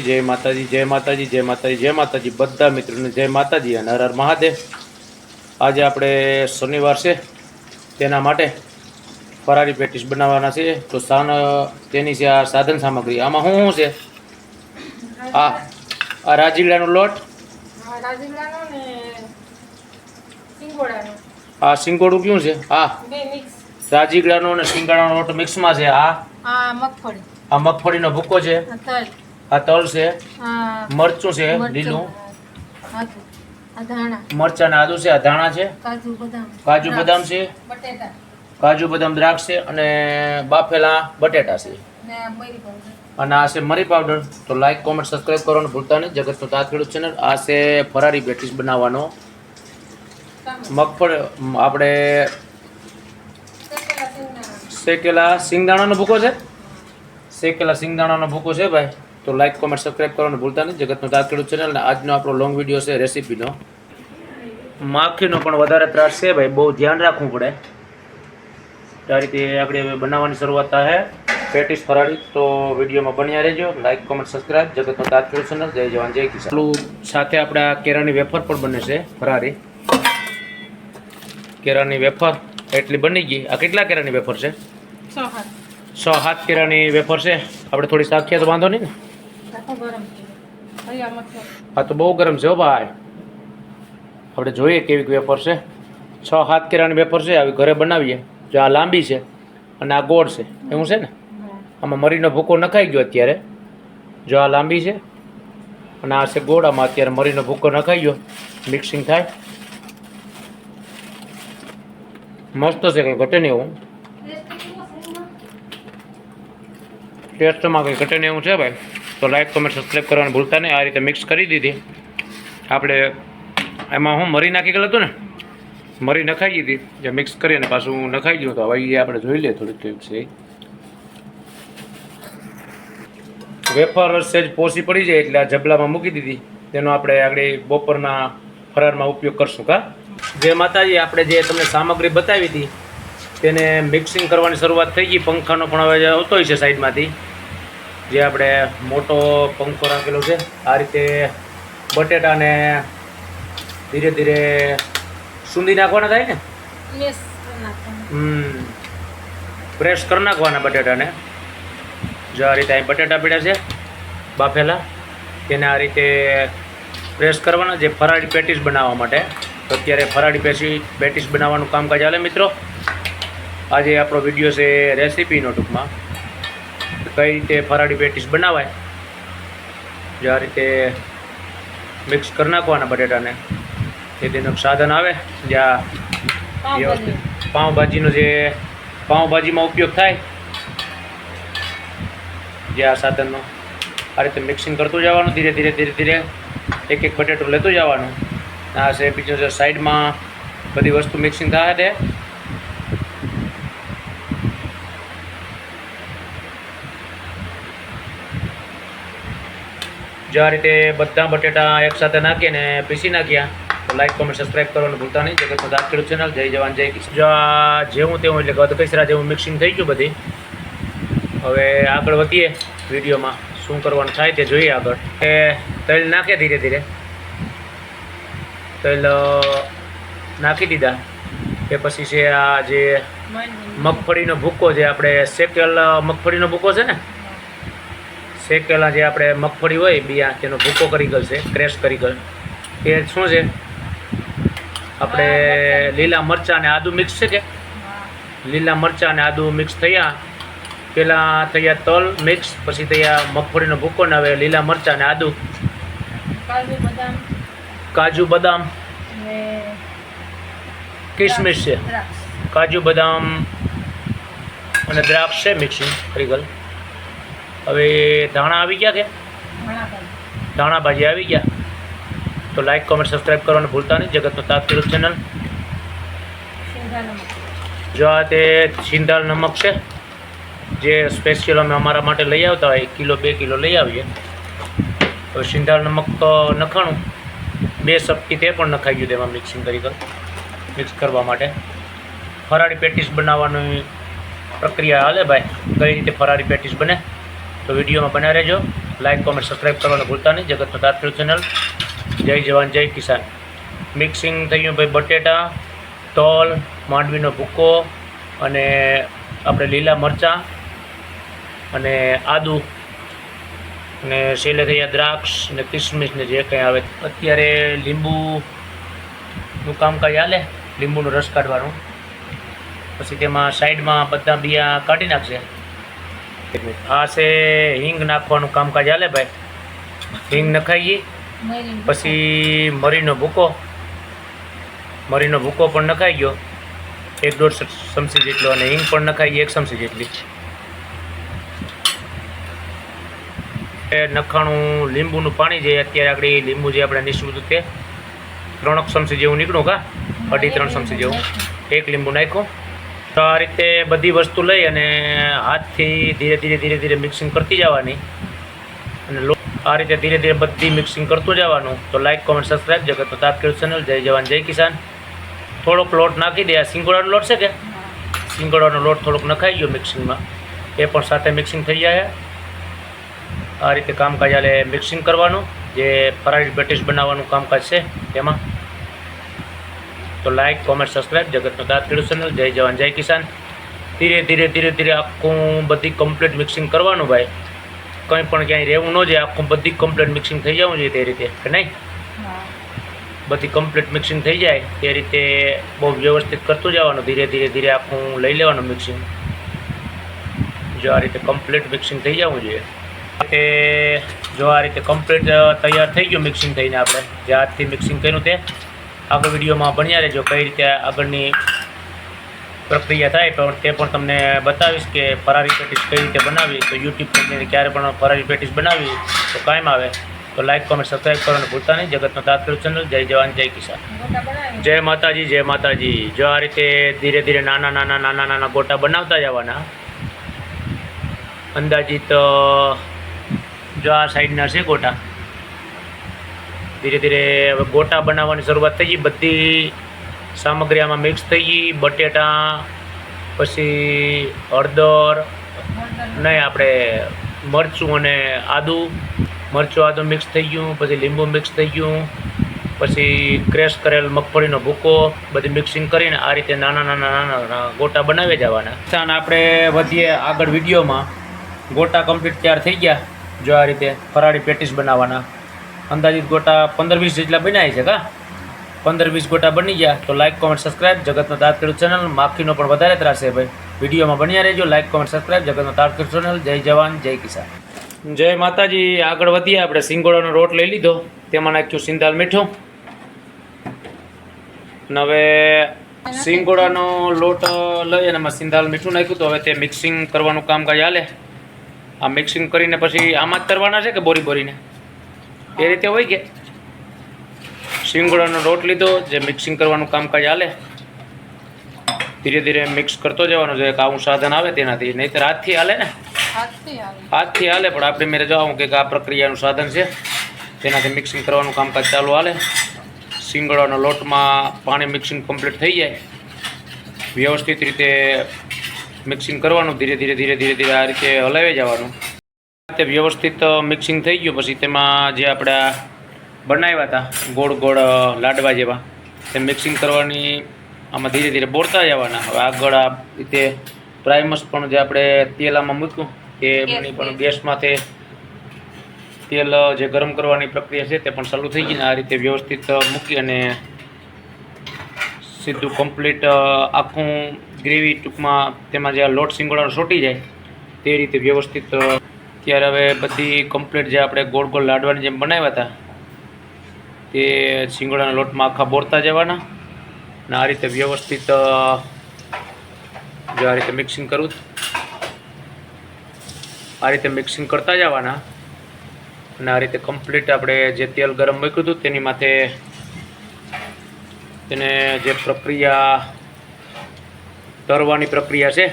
જય માતાજી જય માતાજી જય માતાજી જય માતાજી. બધા મિત્રોને જય માતાજી અને હર હર મહાદેવ. આજે આપણે શનિવાર છે તેના માટે ફરારી પેટીસ બનાવવાના છે. તો સાન તેની છે આ સાધન સામગ્રી. આમાં શું શું છે? આ આ રાજીલાનો લોટ. આ સિંગોડું કયું છે? આ રાજીગડાનો અને સિંગાડાનો લોટ મિક્સમાં છે. આ? મગફળી. આ મગફળીનો ભૂકો છે. આ તલ છે મરચું છે લીલું. મરચા ના આદુ છે આ ધાણા છે. કાજુ બદામ. છે. કાજુ બદામ દ્રાક્ષ છે અને બાફેલા બટેટા છે. ને આ મરી પાવડર. અને આ છે મરી પાવડર. તો લાઈક કોમેન્ટ સબસ્ક્રાઈબ કરવાનું ભૂલતા નહીં. જગતનો તાત ખેડૂત ચેનલ આ છે ફરારી પેટીસ બનાવવાનો. મગફળ આપણે શેકેલા સિંગદાણાનો ભૂકો છે? શેકેલા સિંગદાણાનો ભૂકો છે ભાઈ? તો લાઈક કોમેન્ટ સબસ્ક્રાઈબ કરવાનું ભૂલતા નહીં. જગતનો તાત ખેડૂત ચેનલ આજનો આપણો લોંગ વીડિયો છે રેસીપીનો માખીનો પણ વધારે ત્રાસ છે ભાઈ બહુ ધ્યાન રાખવું પડે. આ રીતે આપણે બનાવવાની શરૂઆત થાય. પેટીસ ફરાળી તો વિડીયોમાં બન્યા રહેજો. લાઈક કોમેન્ટ સબસ્ક્રાઈબ જગતનો તાત ખેડૂત ચેનલ જય જવાન જય કિસાન. સાથે આપણે આ કેરાની વેફર પણ બને છે ફરારી કેરાની વેફર એટલી બની ગઈ. આ કેટલા કેરાની વેફર છે? સો હાથ. હાથ કેરાની વેફર છે. આપણે થોડી સાખીએ તો વાંધો નહીં ને? આ તો બહુ ગરમ છે હો ભાઈ. આપણે જોઈએ કેવી વેપર છે. છ હાથ કેરાની વેપર છે આવી ઘરે બનાવીએ. જો આ લાંબી છે અને આ ગોળ છે. એવું છે ને? આમાં મરીનો ભૂકો નખાઈ ગયો અત્યારે. જો આ લાંબી છે અને આ છે ગોળ આમાં અત્યારે મરીનો ભૂકો નખાઈ ગયો. મિક્સિંગ થાય. મસ્ત છે કંઈ ઘટે નહીં એવું. ટેસ્ટમાં કંઈ ઘટે નહીં એવું છે ભાઈ. તો લાઈક કમેન્ટ સબસ્ક્રાઈબ કરવાનું ભૂલતા નહીં આ રીતે મિક્સ કરી દીધી. આપણે એમાં હું મરી નાખી ગયેલું હતું ને, મરી નખાઈ દીધી જે મિક્સ કરી અને પાછું નખાઈ ગયું તો હવે એ આપણે જોઈ લઈએ થોડીક કેવી છે. વેફર સેજ પોસી પડી જાય એટલે આ જબલામાં મૂકી દીધી. તેનો આપણે આગળ બપોરના ફરારમાં ઉપયોગ કરશું કા? જે માતાજી આપણે જે તમને સામગ્રી બતાવી હતી, તેને મિક્સિંગ કરવાની શરૂઆત થઈ ગઈ. પંખાનો પણ હવે આવતો હોય છે સાઈડમાંથી. જે આપણે મોટો પંખો રાખેલો છે આ રીતે બટેટાને ધીરે ધીરે સૂંધી નાખવાના થાય ને? હમ. પ્રેસ કરી નાખવાના બટેટાને. જો આ રીતે અહીં બટેટા પીડ્યા છે બાફેલા તેને આ રીતે પ્રેસ કરવાના જે ફરાળી પેટીસ બનાવવા માટે. તો અત્યારે ફરાળી પેટી પેટીસ બનાવવાનું કામકાજ ચાલે મિત્રો. આજે આપણો વીડિયો છે રેસીપીનો ટૂંકમાં. કઈ રીતે ફરાળી પેટીસ બનાવાય? જે આ રીતે મિક્સ કરી નાખવાના બટેટાને. તે તેનું સાધન આવે જ્યાં વ્યવસ્થિત પાઉંભાજીનો જે પાઉંભાજીમાં ઉપયોગ થાય જે આ સાધનનો આ રીતે મિક્સિંગ કરતું જવાનું ધીરે ધીરે ધીરે ધીરે એક એક બટેટું લેતું જવાનું. આ છે બીજું જે સાઈડમાં બધી વસ્તુ મિક્સિંગ થાય તે જો આ રીતે બધા બટેટા એકસાથે નાખીને પીસી નાખ્યા તો લાઈક કોમેન્ટ સબસ્ક્રાઈબ કરવાનું ભૂલતા નહીં. જગત બધા ખેડૂત ચેનલ જય જવાન જય કિસાન. જો આ જેવું તેવું એટલે ગત કચરા જેવું મિક્સિંગ થઈ ગયું બધી. હવે આગળ વધીએ વિડીયોમાં શું કરવાનું થાય તે જોઈએ આગળ. એ તલ નાખે ધીરે ધીરે. તલ નાખી દીધા. કે પછી છે આ જે મગફળીનો ભૂકો. જે આપણે શેકેલ મગફળીનો ભૂકો છે ને શેકેલા જે આપણે મગફળી હોય બિયા તેનો ભૂકો કરી ગયેલ છે ક્રેશ કરી ગયેલ એ શું છે? આપણે લીલા મરચાં અને આદુ મિક્સ છે કે? લીલા મરચાં અને આદુ મિક્સ થયા. પહેલાં થયા તલ મિક્સ પછી થયા મગફળીનો ભૂકો ને હવે લીલા મરચાં અને આદુ. કાજુ બદામ. કિશમિશ છે. કાજુ બદામ અને દ્રાક્ષ છે મિક્સિંગ કરી ગયેલ. હવે ધાણા આવી ગયા કે? ધાણા ભાજી આવી ગયા. તો લાઈક કોમેન્ટ સબસ્ક્રાઈબ કરવાનું ભૂલતા નહીં. જગતનો તાત્કાલિક ચેનલ જો આ તે સિંધાલ નમક છે, જે સ્પેશિયલ અમે અમારા માટે લઈ આવતા હોય કિલો, બે કિલો લઈ આવીએ. તો સિંધાલ નમક તો નખાણું. બે સપટી તે પણ નખાઈ ગયું તેમાં મિક્સિંગ કરી મિક્સ કરવા માટે. ફરાળી પેટીસ બનાવવાની પ્રક્રિયા હાલે ભાઈ? કઈ રીતે ફરાળી પેટીસ બને? તો વિડીયોમાં બના રહેજો. લાઇક કોમેન્ટ સબસ્ક્રાઈબ કરવાનું ભૂલતા નહીં. જગતનો તાત્કાલિક ચેનલ જય જવાન, જય કિસાન. મિક્સિંગ થઈ ગયું ભાઈ બટેટા, તલ, માંડવીનો ભૂકો અને આપણે લીલા મરચાં અને આદુ અને છેલ્લે થઈ ગયા દ્રાક્ષ ને કિસમિસ ને જે કંઈ આવે. અત્યારે લીંબુનું કામકાજ હાલે. લીંબુનો રસ કાઢવાનું. પછી તેમાં સાઈડમાં બધા બિયા કાઢી નાખશે. આ છે હિંગ નાખવાનું કામકાજ હાલે ભાઈ. હિંગ નખાઈએ પછી મરીનો ભૂકો. મરીનો ભૂકો પણ નખાઈ ગયો. એક દોઢ ચમચી જેટલો અને હિંગ પણ નખાઈ એક ચમચી જેટલી. એ નખાણું લીંબુનું પાણી જે અત્યારે આગળ લીંબુ જે આપણે નીચું હતું તે ત્રણક ચમચી જેવું નીકળું કા? અઢી ત્રણ ચમચી જેવું. એક લીંબુ નાખ્યું. તો આ રીતે બધી વસ્તુ લઈ અને હાથથી ધીરે ધીરે ધીરે ધીરે મિક્સિંગ કરતી જવાની. અને આ રીતે ધીરે ધીરે બધી મિક્સિંગ કરતું જવાનું. તો લાઈક કોમેન્ટ સબસ્ક્રાઈબ જગતનો તાત્કાલિક ચેનલ જય જવાન, જય કિસાન. થોડોક લોટ નાખી દે. આ સિંગોડાનો લોટ છે કે? સિંગોડાનો લોટ થોડોક નખાઈ ગયો મિક્સિંગમાં એ પણ સાથે મિક્સિંગ થઈ જાય. આ રીતે કામકાજ હાલે મિક્સિંગ કરવાનું. જે ફરાળી બેટીસ બનાવવાનું કામકાજ છે તેમાં તો લાઈક કોમેન્ટ સબસ્ક્રાઈબ જગતનો તાત્કાલિક ચેનલ જય જવાન જય કિસાન ધીરે ધીરે ધીરે ધીરે આખું બધી કમ્પ્લીટ મિક્સિંગ કરવાનું ભાઈ કંઈ પણ ક્યાંય રહેવું ન જાય આખું બધી કમ્પ્લીટ મિક્સિંગ થઈ જવું જોઈએ તે રીતે કે નહીં? બધી કમ્પ્લીટ મિક્સિંગ થઈ જાય તે રીતે બહુ વ્યવસ્થિત કરતું જવાનું ધીરે ધીરે ધીરે આખું લઈ લેવાનું મિક્સિંગ જો આ રીતે કમ્પ્લીટ મિક્સિંગ થઈ જવું જોઈએ. તે જો આ રીતે કમ્પ્લીટ તૈયાર થઈ ગયું મિક્સિંગ થઈને આપણે જે હાથથી મિક્સિંગ કર્યું તે આગળ વિડીયોમાં બન્યા રહેજો. કઈ રીતે આગળની પ્રક્રિયા થાય તો તે પણ તમને બતાવીશ કે ફરારી પેટીસ કઈ રીતે બનાવી તો યુટ્યુબ પર ક્યારે પણ ફરારી પેટીસ બનાવી તો કાયમ આવે. તો લાઈક કોમેન્ટ સબસ્ક્રાઈબ કરવાનું ભૂલતા નહીં. જગતનો તાત્પર્ય ચેનલ જય જવાન, જય કિસાન. જય માતાજી જય માતાજી. જો આ રીતે ધીરે ધીરે નાના નાના નાના નાના ગોટા બનાવતા જવાના. અંદાજિત જો આ સાઈડના છે ગોટા. ધીરે ધીરે હવે ગોટા બનાવવાની શરૂઆત થઈ ગઈ. બધી સામગ્રી આમાં મિક્સ થઈ ગઈ. બટેટા, પછી હળદર, નહીં, આપણે મરચું અને આદુ. મરચું, આદું મિક્સ થઈ ગયું. પછી લીંબુ મિક્સ થઈ ગયું. પછી ક્રેશ કરેલ મગફળીનો ભૂકો. બધી મિક્સિંગ કરીને આ રીતે નાના નાના નાના નાના ગોટા બનાવી જવાના અને આપણે વધીએ આગળ વિડીયોમાં. ગોટા કમ્પ્લીટ તૈયાર થઈ ગયા. જો આ રીતે ફરાળી પેટીસ બનાવવાના. અંદાજિત ગોટા પંદર વીસ જેટલા બનાવી છે કા? પંદર વીસ ગોટા બની ગયા, તો લાઈક કોમેન્ટ સબસ્ક્રાઇબ જગતનો તાત ખેડૂત ચેનલ માખીનો પણ વધારે ત્રાસે ભાઈ. વિડીયોમાં બન્યા રહેજો લાઈક કોમેન્ટ સબસ્ક્રાઇબ જગતનો તાત ખેડૂત ચેનલ જય જવાન, જય કિસાન. જય માતાજી. આગળ વધીએ, આપણે સિંગોડાનો રોટ લઈ લીધો. તેમાં નાખ્યું સિંધાલ મીઠું. હવે સિંગોડાનો લોટ લઈ અને એમાં સિંધાલ મીઠું નાખ્યું તો હવે તે મિક્સિંગ કરવાનું કામકાજ હાલે. આ મિક્સિંગ કરીને પછી આમાં જ કરવાના છે કે બોરી બોરીને? એ રીતે હોય કે સિંગડાનો લોટ લીધો જે મિક્સિંગ કરવાનું કામકાજ હાલે. ધીરે ધીરે મિક્સ કરતો જવાનો જો એક આવું સાધન આવે તેનાથી. નહીંતર હાથથી હાલે ને? હાથથી હાલે. પણ આપણે મેરે જવાનું કે આ પ્રક્રિયાનું સાધન છે તેનાથી મિક્સિંગ કરવાનું કામકાજ ચાલુ હાલે. સિંગડાનો લોટમાં પાણી મિક્સિંગ કમ્પ્લીટ થઈ જાય. વ્યવસ્થિત રીતે મિક્સિંગ કરવાનું ધીરે ધીરે ધીરે ધીરે ધીરે આ રીતે હલાવી જવાનું. તે વ્યવસ્થિત મિક્સિંગ થઈ ગયું. પછી તેમાં જે આપણા બનાવ્યા હતા ગોળ ગોળ લાડવા જેવા તે મિક્સિંગ કરવાની આમાં ધીરે ધીરે બોરતા જવાના. હવે આગળ આ રીતે પ્રાઇમસ પણ જે આપણે તેલ આમાં મૂક્યું તે પણ તે તેલ જે ગરમ કરવાની પ્રક્રિયા છે તે પણ ચાલુ થઈ ગઈ ને આ રીતે વ્યવસ્થિત મૂકી અને સીધું કમ્પ્લીટ આખું ગ્રેવી ટૂંકમાં તેમાં જે લોટ સિંગોડાનો સોટી જાય તે રીતે વ્યવસ્થિત ત્યારે હવે બધી કમ્પ્લીટ જે આપણે ગોળ ગોળ લાડવાની જેમ બનાવ્યા હતા, તે સિંગોડાના લોટમાં આખા બોરતા જવાના. અને આ રીતે વ્યવસ્થિત જો આ રીતે મિક્સિંગ કરું આ રીતે મિક્સિંગ કરતા જવાના. અને આ રીતે કમ્પ્લીટ આપણે જે તેલ ગરમ મૂક્યું હતું તેની માથે તેને જે પ્રક્રિયા તરવાની પ્રક્રિયા છે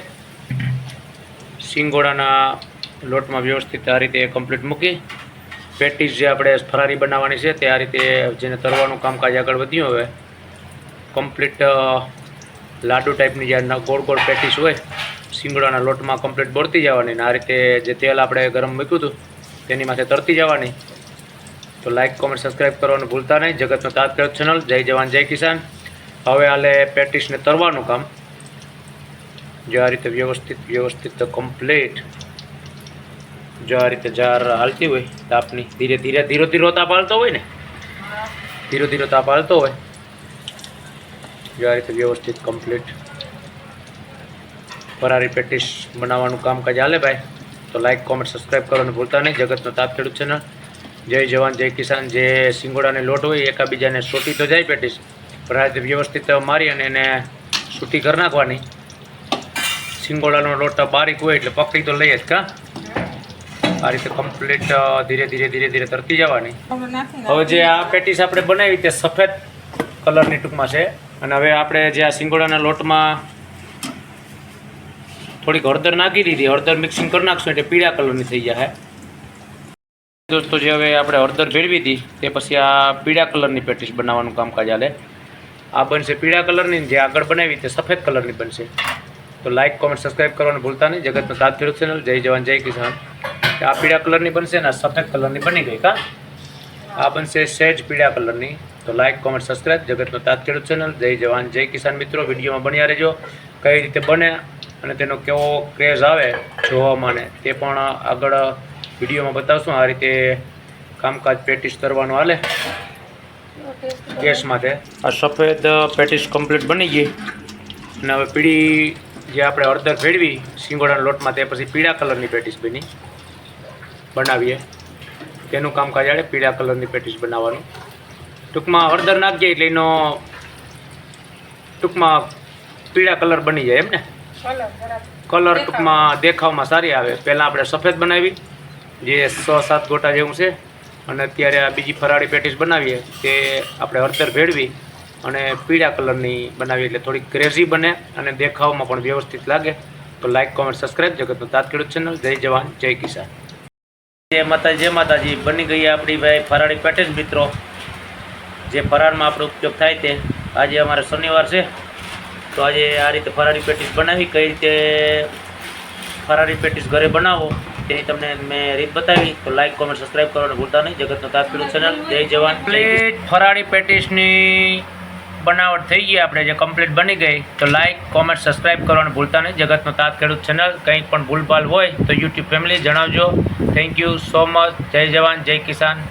સિંગોડાના લોટમાં વ્યવસ્થિત આ રીતે કમ્પ્લીટ મૂકી. પેટીસ જે આપણે ફરારી બનાવવાની છે તે આ રીતે જેને તરવાનું કામકાજ આગળ વધ્યું હવે. કમ્પ્લીટ લાડુ ટાઈપની જે ગોળ ગોળ પેટીસ હોય, શીંગડાના લોટમાં કમ્પ્લીટ બોળતી જવાની ને આ રીતે જે તેલ આપણે ગરમ મૂક્યું હતું, તેની માથે તરતી જવાની. તો લાઇક કોમેન્ટ સબસ્ક્રાઈબ કરવાનું ભૂલતા નહીં. જગતનો તાત્કાલિક ચેનલ જય જવાન, જય કિસાન. હવે હાલે પેટીસને તરવાનું કામ. જે આ રીતે વ્યવસ્થિત વ્યવસ્થિત કમ્પ્લીટ જો આ રીતે જાર હાલતી હોય તાપની ધીરે ધીરે ધીરો ધીરો તાપ હાલતો હોય ને? ધીરો ધીરો તાપ હાલતો હોય. જો આ રીતે વ્યવસ્થિત કમ્પ્લીટ ફરારી પેટીસ બનાવવાનું કામકાજ હાલે ભાઈ. તો લાઈક કોમેન્ટ સબસ્ક્રાઈબ કરવાનું ભૂલતા નહીં. જગતનો તાપ ખેડૂત ચેનલ જય જવાન, જય કિસાન. જે સિંગોડાને લોટ હોય એકાબીજાને સોટી તો જાય પેટીસ પણ આ રીતે વ્યવસ્થિત મારી અને એને સૂટી કરી નાખવાની. સિંગોડાનો લોટ બારીક હોય એટલે પકડી તો લઈએ જ કા? આ રીતે કમ્પ્લીટ ધીરે ધીરે ધીરે ધીરે તરતી જવાની. હવે જે આ પેટીસ આપણે બનાવી તે સફેદ કલરની ટૂંકમાં છે. અને હવે આપણે જે આ સિંગોડાના લોટમાં થોડીક હળદર નાખી દીધી. હળદર મિક્સિંગ કરી નાખશું એટલે પીળા કલરની થઈ જાય દોસ્તો જે હવે આપણે હળદર ભેળવી હતી તે પછી આ પીળા કલરની પેટીસ બનાવવાનું કામકાજ ચાલે આ બનશે પીળા કલરની જે આગળ બનાવી તે સફેદ કલરની બનશે. તો લાઇક કોમેન્ટ સબસ્ક્રાઈબ કરવાનું ભૂલતા નહીં. જગતનો સાથ ખેડૂત ચેનલ જય જવાન જય કિસાન. આ પીળા કલરની બનશે ને સફેદ કલરની બની ગઈ, કા? આ બનશે સેજ પીળા કલરની. તો લાઇક કોમેન્ટ સબસ્ક્રાઈબ જગતનો તાત ખેડૂત ચેનલ જય જવાન, જય કિસાન મિત્રો. વિડીયોમાં બન્યા રહેજો. કઈ રીતે બને અને તેનો કેવો ક્રેઝ આવે જોવામાં ને તે પણ આગળ વિડીયોમાં બતાવશું. આ રીતે કામકાજ પ્રેક્ટિસ કરવાનું હાલે. ગેસ માટે. આ સફેદ પેટીસ કમ્પ્લીટ બની ગઈ. અને હવે પીળી જે આપણે અડધર ભેળવી સિંગોડાના લોટમાં તે પછી પીળા કલરની પેટીસ બની. બનાવીએ. તેનું કામકાજ આડે પીળા કલરની પેટીસ બનાવવાનું. ટૂંકમાં હળદર નાખીએ એટલે એનો ટૂંકમાં પીળા કલર બની જાય એમ ને? કલર ટૂંકમાં દેખાવમાં સારી આવે. પહેલાં આપણે સફેદ બનાવી જે છ સાત ગોટા જેવું છે અને અત્યારે આ બીજી ફરાળી પેટીસ બનાવીએ તે આપણે હળદર ભેળવી અને પીળા કલરની બનાવીએ એટલે થોડી ક્રેઝી બને અને દેખાવમાં પણ વ્યવસ્થિત લાગે. તો લાઇક કોમેન્ટ સબસ્ક્રાઈબ જગતનો તાત ખેડૂત ચેનલ જય જવાન જય કિસાન. જય માતાજી જય માતાજી. બની ગઈ આપણી ભાઈ ફરાળી પેટીસ મિત્રો. જે ફરાળમાં આપણો ઉપયોગ થાય તે. આજે અમારે શનિવાર છે. તો આજે આ રીતે ફરાળી પેટીસ બનાવી કઈ રીતે ફરાળી પેટીસ ઘરે બનાવો તેની તમને મેં રીત બતાવી. તો લાઈક કોમેન્ટ સબસ્ક્રાઈબ કરવાનું ભૂલતા નહીં. જગતનો તાત્પર્ય ચેનલ જય જવાન. પ્લેટ ફરાળી પેટીસની બનાવટ થઈ ગઈ, આપણે જે કમ્પ્લીટ બની ગઈ, તો લાઇક કોમેન્ટ સબસ્ક્રાઈબ કરવાનું ભૂલતા નહીં. જગતનો તાત ખેડૂત ચેનલ કંઈક પણ ભૂલભાલ હોય તો યુટ્યુબ ફેમિલી જણાવજો. થેન્ક યુ સો મચ જય જવાન, જય કિસાન.